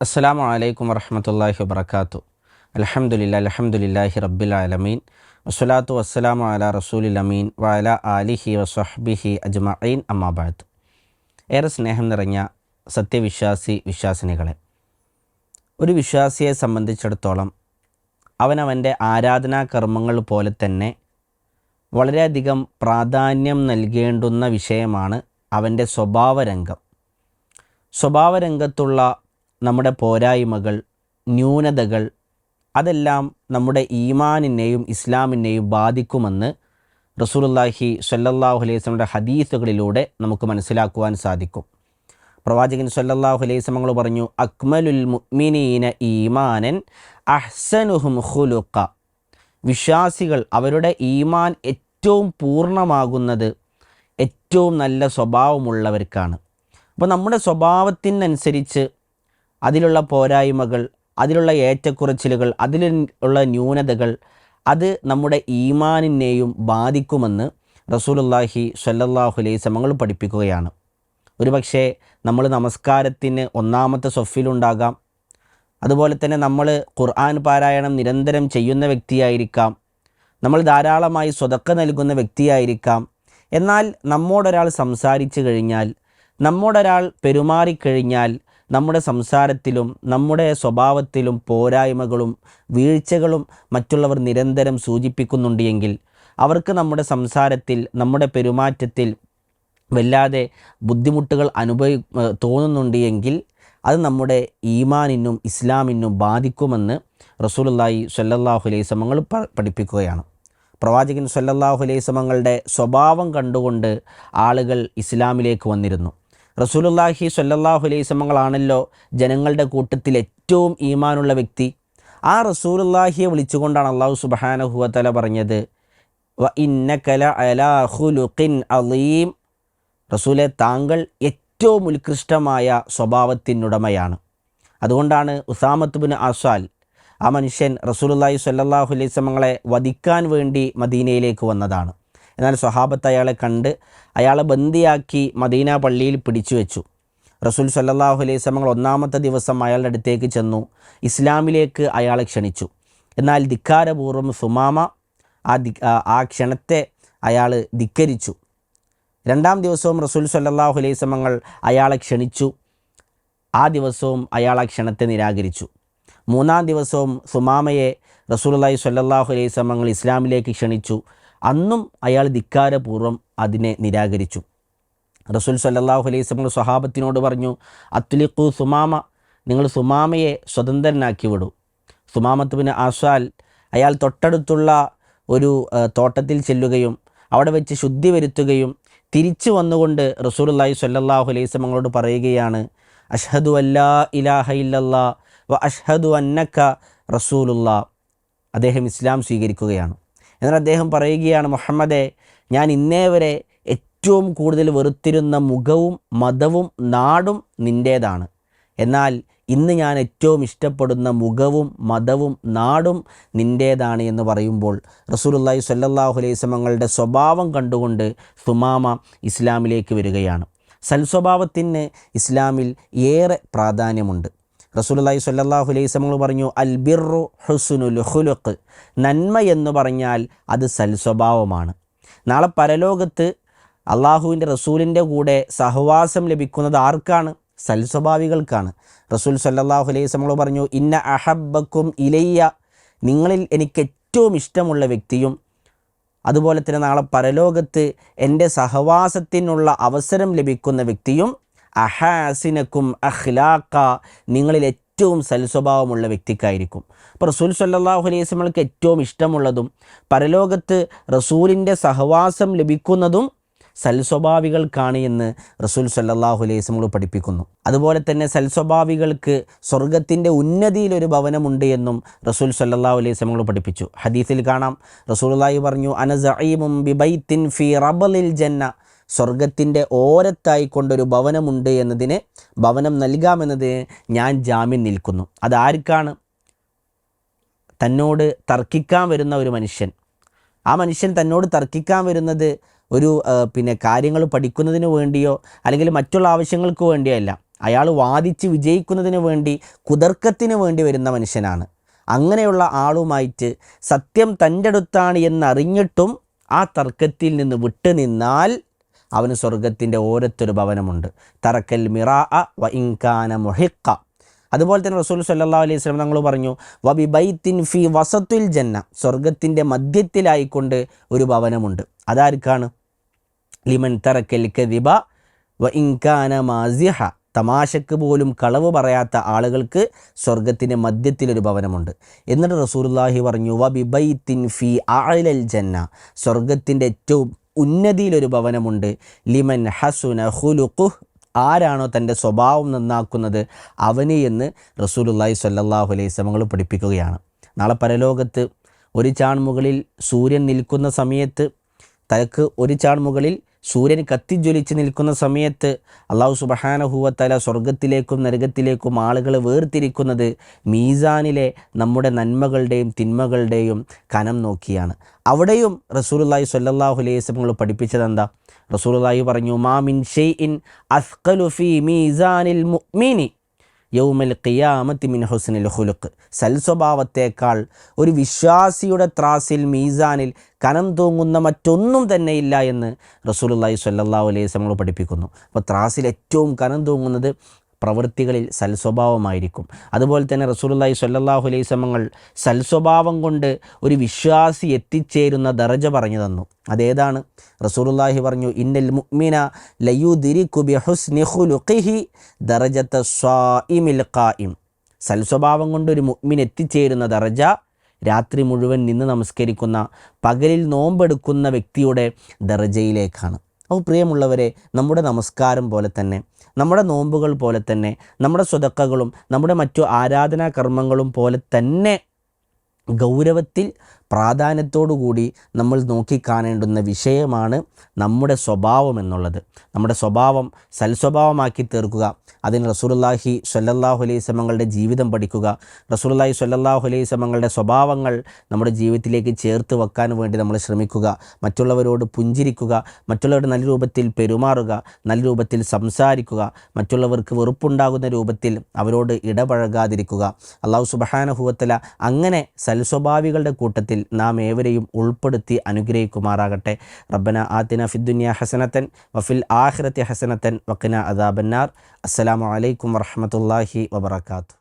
അസ്സലാമു അലൈക്കും വറഹമത്തല്ലാഹി വബർക്കാത്തു അലഹമുല്ല അലഹമുല്ലാഹി റബ്ബിൽ ആലമീൻ. വസ്സലാത്തു വസ്സലാമു അല റസൂലിൽ അമീൻ വഅല ആലിഹി വസ്വഹ്ബിഹി അജ്മഈൻ. അമ്മാബാദ് ഏറെ സ്നേഹം നിറഞ്ഞ സത്യവിശ്വാസി വിശ്വാസിനികളെ ഒരു വിശ്വാസിയെ സംബന്ധിച്ചിടത്തോളം അവനവന്റെ ആരാധനാ കർമ്മങ്ങൾ പോലെ തന്നെ വളരെയധികം പ്രാധാന്യം നൽകേണ്ടുന്ന വിഷയമാണ് അവന്റെ സ്വഭാവരംഗം. സ്വഭാവരംഗത്തുള്ള നമ്മുടെ പോരായ്മകൾ ന്യൂനതകൾ അതെല്ലാം നമ്മുടെ ഈമാനിനെയും ഇസ്ലാമിനെയും ബാധിക്കുമെന്ന് റസൂലുള്ളാഹി സ്വല്ലല്ലാഹു അലൈഹി വസല്ലമയുടെ ഹദീസുകളിലൂടെ നമുക്ക് മനസ്സിലാക്കുവാൻ സാധിക്കും. പ്രവാചകൻ സ്വല്ലല്ലാഹു അലൈഹി വസല്ലമകൾ പറഞ്ഞു അക്മലുൽ മുഅ്മിനീന ഈമാനൻ അഹ്സനുഹും ഖുലുഖ. വിശ്വാസികൾ അവരുടെ ഈമാൻ ഏറ്റവും പൂർണമാകുന്നത് ഏറ്റവും നല്ല സ്വഭാവമുള്ളവർക്കാണ്. അപ്പോൾ നമ്മുടെ സ്വഭാവത്തിനനുസരിച്ച് അതിലുള്ള പോരായ്മകൾ അതിലുള്ള ഏറ്റക്കുറച്ചിലുകൾ അതിലുള്ള ന്യൂനതകൾ അത് നമ്മുടെ ഈമാനിനെയും ബാധിക്കുമെന്ന് റസൂലുള്ളാഹി സ്വല്ലല്ലാഹു അലൈഹി സമങ്ങൾ പഠിപ്പിക്കുകയാണ്. ഒരുപക്ഷേ നമ്മൾ നമസ്കാരത്തിന് ഒന്നാമത്തെ സൊഫിലുണ്ടാകാം അതുപോലെ തന്നെ നമ്മൾ ഖുർആൻ പാരായണം നിരന്തരം ചെയ്യുന്ന വ്യക്തിയായിരിക്കാം. നമ്മൾ ധാരാളമായി സ്വതക്ക നൽകുന്ന വ്യക്തിയായിരിക്കാം. എന്നാൽ നമ്മോടൊരാൾ സംസാരിച്ചു കഴിഞ്ഞാൽ നമ്മോടൊരാൾ പെരുമാറിക്കഴിഞ്ഞാൽ നമ്മുടെ സംസാരത്തിലും നമ്മുടെ സ്വഭാവത്തിലും പോരായ്മകളും വീഴ്ചകളും മറ്റുള്ളവർ നിരന്തരം സൂചിപ്പിക്കുന്നുണ്ട് എങ്കിൽ അവർക്ക് നമ്മുടെ സംസാരത്തിൽ നമ്മുടെ പെരുമാറ്റത്തിൽ വല്ലാതെ ബുദ്ധിമുട്ടുകൾ അനുഭവി തോന്നുന്നുണ്ട് എങ്കിൽ അത് നമ്മുടെ ഈമാനിനും ഇസ്ലാമിനും ബാധിക്കുമെന്ന് റസൂലുള്ളാഹി സ്വല്ലല്ലാഹു അലൈഹി സമങ്ങൾ പഠിപ്പിക്കുകയാണ്. പ്രവാചകൻ സ്വല്ലല്ലാഹു അലൈഹി സമങ്ങളുടെ സ്വഭാവം കണ്ടുകൊണ്ട് ആളുകൾ ഇസ്ലാമിലേക്ക് വന്നിരുന്നു. റസൂലുള്ളാഹി സ്വല്ലല്ലാഹു അലൈഹി സമങ്ങളാണല്ലോ ജനങ്ങളുടെ കൂട്ടത്തിൽ ഏറ്റവും ഈമാനുള്ള വ്യക്തി. ആ റസൂലുല്ലാഹിയെ വിളിച്ചുകൊണ്ടാണ് അള്ളാഹു സുബഹാനഹുവത്തല പറഞ്ഞത്. വ ഇന്നക്കല അലാഹുലുഖിൻ അലീം റസൂലെ താങ്കൾ ഏറ്റവും ഉത്കൃഷ്ടമായ സ്വഭാവത്തിനുടമയാണ് അതുകൊണ്ടാണ് ഉസാമത്ത് ബിൻ അസാൽ ആ മനുഷ്യൻ റസൂലുള്ളാഹി സ്വല്ലല്ലാഹു അലൈഹി സമങ്ങളെ വധിക്കാൻ വേണ്ടി മദീനയിലേക്ക് വന്നതാണ്. എന്നാൽ സ്വഹാബത്ത് അയാളെ കണ്ട് അയാളെ ബന്ദിയാക്കി മദീന പള്ളിയിൽ പിടിച്ചു വെച്ചു. റസൂൽ സല്ലാഹു അലൈഹി സ്വലങ്ങൾ ഒന്നാമത്തെ ദിവസം അയാളുടെ അടുത്തേക്ക് ചെന്നു. ഇസ്ലാമിലേക്ക് അയാളെ ക്ഷണിച്ചു. എന്നാൽ ധിക്കാരപൂർവം സുമാമ ആ ദി ആ ക്ഷണത്തെ അയാൾ ധിക്കരിച്ചു. രണ്ടാം ദിവസവും റസൂൽ സല്ലാഹു അലൈഹി സ്വലങ്ങൾ അയാളെ ക്ഷണിച്ചു. ആ ദിവസവും അയാൾ ആ ക്ഷണത്തെ നിരാകരിച്ചു. മൂന്നാം ദിവസവും സുമാമയെ റസൂൽ സ്വല്ലല്ലാഹു അലൈഹി സ്വലങ്ങൾ ഇസ്ലാമിലേക്ക് ക്ഷണിച്ചു. അന്നും അയാൾ ധിക്കാരപൂർവം അതിനെ നിരാകരിച്ചു. റസൂൽ സല്ലാഹു അലൈഹി സ്വഹാബത്തിനോട് പറഞ്ഞു അത്ലിഖു സുമാമ നിങ്ങൾ സുമാമയെ സ്വതന്ത്രനാക്കി വിടൂ സുമാമത്തുവിന് ആശാൽ അയാൾ തൊട്ടടുത്തുള്ള ഒരു തോട്ടത്തിൽ ചെല്ലുകയും അവിടെ വെച്ച് ശുദ്ധി വരുത്തുകയും തിരിച്ചു വന്നുകൊണ്ട് റസൂലുള്ളാഹി സ്വല്ലല്ലാഹു അലൈഹി മങ്ങളോട് പറയുകയാണ് അഷ്ഹദു അല്ലാ ഇലാഹ ഇല്ലല്ലാ വ അഷ്ഹദു അന്നക്ക റസൂലുള്ള. അദ്ദേഹം ഇസ്ലാം സ്വീകരിക്കുകയാണ്. എന്നാൽ അദ്ദേഹം പറയുകയാണ് മുഹമ്മദെ ഞാൻ ഇന്നേ വരെ ഏറ്റവും കൂടുതൽ വെറുത്തിരുന്ന മുഖവും മതവും നാടും നിന്റേതാണ് എന്നാൽ ഇന്ന് ഞാൻ ഏറ്റവും ഇഷ്ടപ്പെടുന്ന മുഖവും മതവും നാടും നിന്റേതാണ് എന്ന് പറയുമ്പോൾ റസൂലുള്ളാഹി സ്വല്ലല്ലാഹു അലൈഹി വസല്ലമകളുടെ സ്വഭാവം കണ്ടുകൊണ്ട് സുമാമ ഇസ്ലാമിലേക്ക് വരികയാണ്. സൽസ്വഭാവത്തിന് ഇസ്ലാമിൽ ഏറെ പ്രാധാന്യമുണ്ട്. സ്വല്ലല്ലാഹു അലൈഹി വസല്ലം പറഞ്ഞു അൽ ബിർറു ഹുസ്നുൽ ഖുലുഖ്. നന്മ എന്ന് പറഞ്ഞാൽ അത് സൽസ്വഭാവമാണ്. നാളെ പരലോകത്ത് അള്ളാഹുവിന്റെ റസൂലിന്റെ കൂടെ സഹവാസം ലഭിക്കുന്നത് ആർക്കാണ്? സൽസ്വഭാവികൾക്കാണ്. റസൂൽ സല്ലാഹു അലൈഹി വസല്ലം പറഞ്ഞു ഇന്ന അഹബക്കും ഇലയ്യ. നിങ്ങളിൽ എനിക്ക് ഏറ്റവും ഇഷ്ടമുള്ള വ്യക്തിയും അതുപോലെ തന്നെ നാളെ പരലോകത്ത് എന്റെ സഹവാസത്തിനുള്ള അവസരം ലഭിക്കുന്ന വ്യക്തിയും അഹാസിനക്കും അഖ്ലാക്ക നിങ്ങളിൽ ഏറ്റവും സൽസ്വഭാവമുള്ള വ്യക്തിക്കായിരിക്കും. അപ്പോൾ റസൂൽ സല്ലാഹു അലൈഹി ഏറ്റവും ഇഷ്ടമുള്ളതും പരലോകത്ത് റസൂലിന്റെ സഹവാസം ലഭിക്കുന്നതും സൽസ്വഭാവികൾക്കാണ് എന്ന് റസൂൽ സല്ലാഹു അലൈഹി പഠിപ്പിക്കുന്നു. അതുപോലെ തന്നെ സൽസ്വഭാവികൾക്ക് സ്വർഗത്തിന്റെ ഉന്നതിയിലൊരു ഭവനമുണ്ട് എന്നും റസൂൽ സല്ലാഹു അലൈഹി സ്വലങ്ങൾ പഠിപ്പിച്ചു. ഹദീസിൽ കാണാം. റസൂൽ പറഞ്ഞു അനസീമും ബിബൈത്തിൻ ഫി റബലിൽ ജന്ന സ്വർഗത്തിന്റെ ഓരത്തായി കൊണ്ടൊരു ഭവനമുണ്ട് എന്നതിന് ഭവനം നൽകാമെന്നതിന് ഞാൻ ജാമ്യം നിൽക്കുന്നു. അതാർക്കാണ് തന്നോട് തർക്കിക്കാൻ വരുന്ന ഒരു മനുഷ്യൻ. ആ മനുഷ്യൻ തന്നോട് തർക്കിക്കാൻ വരുന്നത് ഒരു പിന്നെ കാര്യങ്ങൾ പഠിക്കുന്നതിന് വേണ്ടിയോ അല്ലെങ്കിൽ മറ്റുള്ള ആവശ്യങ്ങൾക്ക് വേണ്ടിയോ അല്ല. അയാൾ വാദിച്ച് വിജയിക്കുന്നതിന് വേണ്ടി കുതർക്കത്തിന് വേണ്ടി വരുന്ന മനുഷ്യനാണ്. അങ്ങനെയുള്ള ആളുമായിട്ട് സത്യം തന്റെ അടുത്താണ് എന്നറിഞ്ഞിട്ടും ആ തർക്കത്തിൽ നിന്ന് വിട്ടുനിന്നാൽ അവന് സ്വർഗത്തിന്റെ ഓരത്തൊരു ഭവനമുണ്ട്. തറക്കൽ മിറാ അ വ ഇൻകാന മൊഹിക്ക. അതുപോലെ തന്നെ റസൂൽ സല്ലാ അലൈഹി സ്വലം തങ്ങൾ പറഞ്ഞു വബി ബൈത്തിൻ ഫി വസത്തുൽ ജന്ന. സ്വർഗത്തിന്റെ മധ്യത്തിലായിക്കൊണ്ട് ഒരു ഭവനമുണ്ട്. അതാർക്കാണ്? ലിമൻ തറക്കൽ കദിബ വ ഇൻകാന മാസിഹ. തമാശക്ക് പോലും കളവ് പറയാത്ത ആളുകൾക്ക് സ്വർഗത്തിന്റെ മധ്യത്തിലൊരു ഭവനമുണ്ട്. എന്നിട്ട് റസൂലുള്ളാഹി പറഞ്ഞു വ ബിബൈത്തിൻ ഫി ആഴലൽ ജന്ന. സ്വർഗത്തിന്റെ ഏറ്റവും ഉന്നതിയിലൊരു ഭവനമുണ്ട്. ലിമൻ ഹസുന ഹുലുഖുഹ് ആരാണോ തന്റെ സ്വഭാവം നന്നാക്കുന്നത് അവന് എന്ന് റസൂലുള്ളാഹി സ്വല്ലല്ലാഹു അലൈഹി വസല്ലം പഠിപ്പിക്കുകയാണ്. നാളെ പരലോകത്ത് ഒരു ചാൺ മുകളിൽ സൂര്യൻ നിൽക്കുന്ന സമയത്ത് തലക്ക് ഒരു ചാൺമുകളിൽ സൂര്യൻ കത്തിജ്വലിച്ച് നിൽക്കുന്ന സമയത്ത് അള്ളാഹു സുബഹാനഹുവത്തല സ്വർഗത്തിലേക്കും നരകത്തിലേക്കും ആളുകൾ വേർതിരിക്കുന്നത് മീസാനിലെ നമ്മുടെ നന്മകളുടെയും തിന്മകളുടെയും കനം നോക്കിയാണ്. അവിടെയും റസൂലുള്ളാഹി സ്വല്ലല്ലാഹു അലൈഹി വസല്ലം പഠിപ്പിച്ചത് എന്താ? റസൂലുള്ളാഹി പറഞ്ഞു മാ മിൻ ഷെയ്ഇൻ അസ്ഖലു ഫീ മീസാനിൽ മുഅ്മിനി യൗമൽ ഖിയാമത്തി മിൻ ഹുസ്നിൽ ഹുലുക്ക് സൽസ്വഭാവത്തേക്കാൾ ഒരു വിശ്വാസിയുടെ ത്രാസിൽ മീസാനിൽ കനം തൂങ്ങുന്ന മറ്റൊന്നും തന്നെ ഇല്ല എന്ന് റസൂലുള്ളാഹി സ്വല്ലല്ലാഹു അലൈഹി വസല്ലം പഠിപ്പിക്കുന്നു. അപ്പോൾ ത്രാസിൽ ഏറ്റവും കനം തൂങ്ങുന്നത് പ്രവൃത്തികളിൽ സൽസ്വഭാവമായിരിക്കും. അതുപോലെ തന്നെ റസൂലുള്ളാഹി സ്വല്ലല്ലാഹു അലൈഹി സൽസ്വഭാവം കൊണ്ട് ഒരു വിശ്വാസി എത്തിച്ചേരുന്ന ദറജ പറഞ്ഞു തന്നു. അതേതാണ് റസൂലുല്ലാഹി പറഞ്ഞു ഇന്നൽ മുഅ്മിന ലയുദിരികു ബിഹുസ്നി ഖുലുഖിഹി ദറജത സ്വാഇമിൽ ഖായിം സൽസ്വഭാവം കൊണ്ട് ഒരു മുഅ്മിൻ എത്തിച്ചേരുന്ന ദറജ രാത്രി മുഴുവൻ നിന്ന് നമസ്കരിക്കുന്ന പകലിൽ നോമ്പെടുക്കുന്ന വ്യക്തിയുടെ ദർജയിലേക്കാണ് അപ്പോൾ പ്രിയമുള്ളവരെ നമ്മുടെ നമസ്കാരം പോലെ തന്നെ നമ്മുടെ നോമ്പുകൾ പോലെ തന്നെ നമ്മുടെ സ്വതക്കകളും നമ്മുടെ മറ്റു ആരാധനാ കർമ്മങ്ങളും പോലെ തന്നെ ഗൗരവത്തിൽ പ്രാധാന്യത്തോടുകൂടി നമ്മൾ നോക്കിക്കാണേണ്ടുന്ന വിഷയമാണ് നമ്മുടെ സ്വഭാവം എന്നുള്ളത്. നമ്മുടെ സ്വഭാവം സൽസ്വഭാവമാക്കി തീർക്കുക. അതിന് റസൂലുള്ളാഹി സ്വല്ലല്ലാഹു അലൈഹി സമങ്ങളുടെ ജീവിതം പഠിക്കുക. റസൂലുള്ളാഹി സ്വല്ലല്ലാഹു അലൈഹി സമങ്ങളുടെ സ്വഭാവങ്ങൾ നമ്മുടെ ജീവിതത്തിലേക്ക് ചേർത്ത് വെക്കാൻ വേണ്ടി നമ്മൾ ശ്രമിക്കുക. മറ്റുള്ളവരോട് പുഞ്ചിരിക്കുക. മറ്റുള്ളവരുടെ നല്ല രൂപത്തിൽ പെരുമാറുക. നല്ല രൂപത്തിൽ സംസാരിക്കുക. മറ്റുള്ളവർക്ക് വെറുപ്പുണ്ടാകുന്ന രൂപത്തിൽ അവരോട് ഇടപഴകാതിരിക്കുക. അള്ളാഹു സുബഹാനഹുവത്തല അങ്ങനെ സൽസ്വഭാവികളുടെ കൂട്ടത്തിൽ നാം ഏവരെയും ഉൾപ്പെടുത്തി അനുഗ്രഹിക്കുമാറാകട്ടെ. റബ്ബന ആത്തിന ഫിദ്ദുനിയ ഹസനത്തൻ വഫിൽ ആഖിറത്തി ഹസനത്തൻ വക്കിന അദാബന്നാർ. അസ്സലാമു അലൈക്കും വറഹമത്തല്ലാഹി വബർക്കാത്തു